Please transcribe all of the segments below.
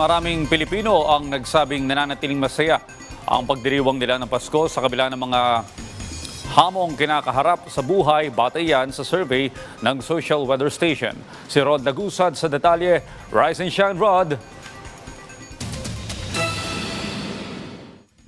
maraming Pilipino ang nagsabing nananatiling masaya ang pagdiriwang nila ng Pasko sa kabila ng mga hamong kinakaharap sa buhay batayan sa survey ng Social Weather Station. Si Rod Nagusad sa detalye. Rise and shine, Rod!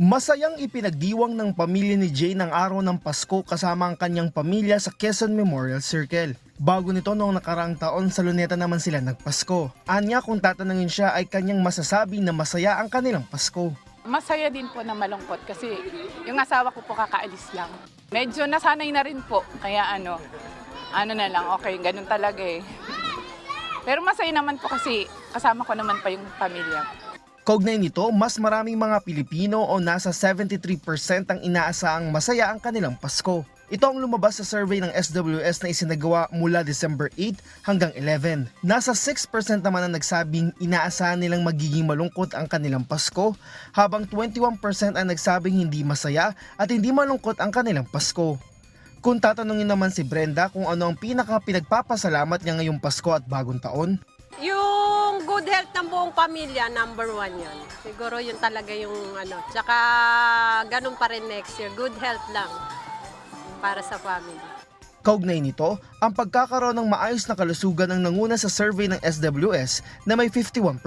Masayang ipinagdiwang ng pamilya ni Jane ang araw ng Pasko kasama ang kanyang pamilya sa Quezon Memorial Circle. Bago nito noong nakaraang taon sa luneta naman sila nagpasko. Anya kung tatanungin siya ay kanyang masasabi na masaya ang kanilang Pasko. Masaya din po na malungkot kasi yung asawa ko po kakaalis lang. Medyo nasanay na rin po, kaya ano, ano na lang, okay, ganun talaga eh. Pero masaya naman po kasi kasama ko naman pa yung pamilya. Kaugnay nito, mas maraming mga Pilipino o nasa 73% ang inaasahang masaya ang kanilang Pasko. Ito ang lumabas sa survey ng SWS na isinagawa mula December 8 hanggang 11. Nasa 6% naman ang nagsabing inaasahan nilang magiging malungkot ang kanilang Pasko, habang 21% ang nagsabing hindi masaya at hindi malungkot ang kanilang Pasko. Kung tatanungin naman si Brenda kung ano ang pinaka pinagpapasalamat niya ngayong Pasko at bagong taon, good health ng buong pamilya, number one yun. Siguro yun talaga yung ano. Tsaka ganun pa rin next year. Good health lang para sa family. Kaugnay nito, ang pagkakaroon ng maayos na kalusugan ang nanguna sa survey ng SWS na may 51%.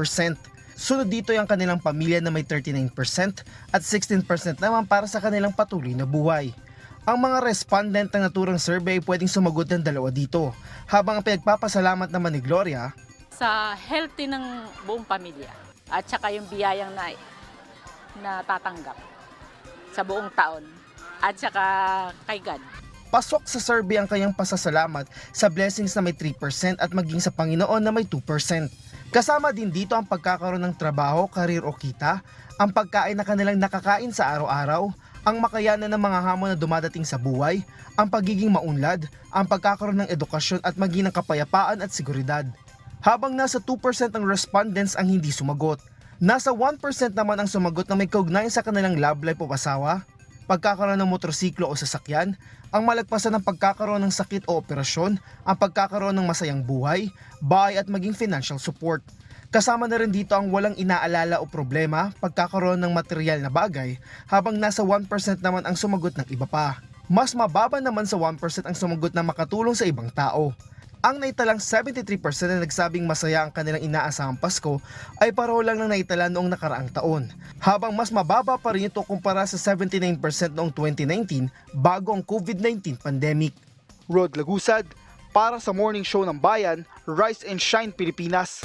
Sunod dito yung kanilang pamilya na may 39% at 16% naman para sa kanilang patuloy na buhay. Ang mga respondent ng naturang survey pwedeng sumagot ng dalawa dito, habang ang pinagpapasalamat naman ni Gloria, sa healthy ng buong pamilya at saka yung biyayang na natatanggap sa buong taon at saka kay God. pasok sa survey ang kanyang pasasalamat sa blessings na may 3% at maging sa Panginoon na may 2%. Kasama din dito ang pagkakaroon ng trabaho, karir o kita, ang pagkain na kanilang nakakain sa araw-araw, ang makayanan ng mga hamon na dumadating sa buhay, ang pagiging maunlad, ang pagkakaroon ng edukasyon at maging ng kapayapaan at seguridad. Habang nasa 2% ang respondents ang hindi sumagot. Nasa 1% naman ang sumagot na may kaugnayan sa kanilang love life o asawa, pagkakaroon ng motorsiklo o sasakyan, ang malagpasan ng pagkakaroon ng sakit o operasyon, ang pagkakaroon ng masayang buhay, bahay at maging financial support. Kasama na rin dito ang walang inaalala o problema, pagkakaroon ng material na bagay, habang nasa 1% naman ang sumagot ng iba pa. Mas mababa naman sa 1% ang sumagot na makatulong sa ibang tao. Ang naitalang 73% na nagsabing masaya ang kanilang inaasahang Pasko ay pareho lang ng naitala noong nakaraang taon. Habang mas mababa pa rin ito kumpara sa 79% noong 2019 bago ang COVID-19 pandemic. Rod Lagusad, para sa Morning Show ng Bayan, Rise and Shine Pilipinas.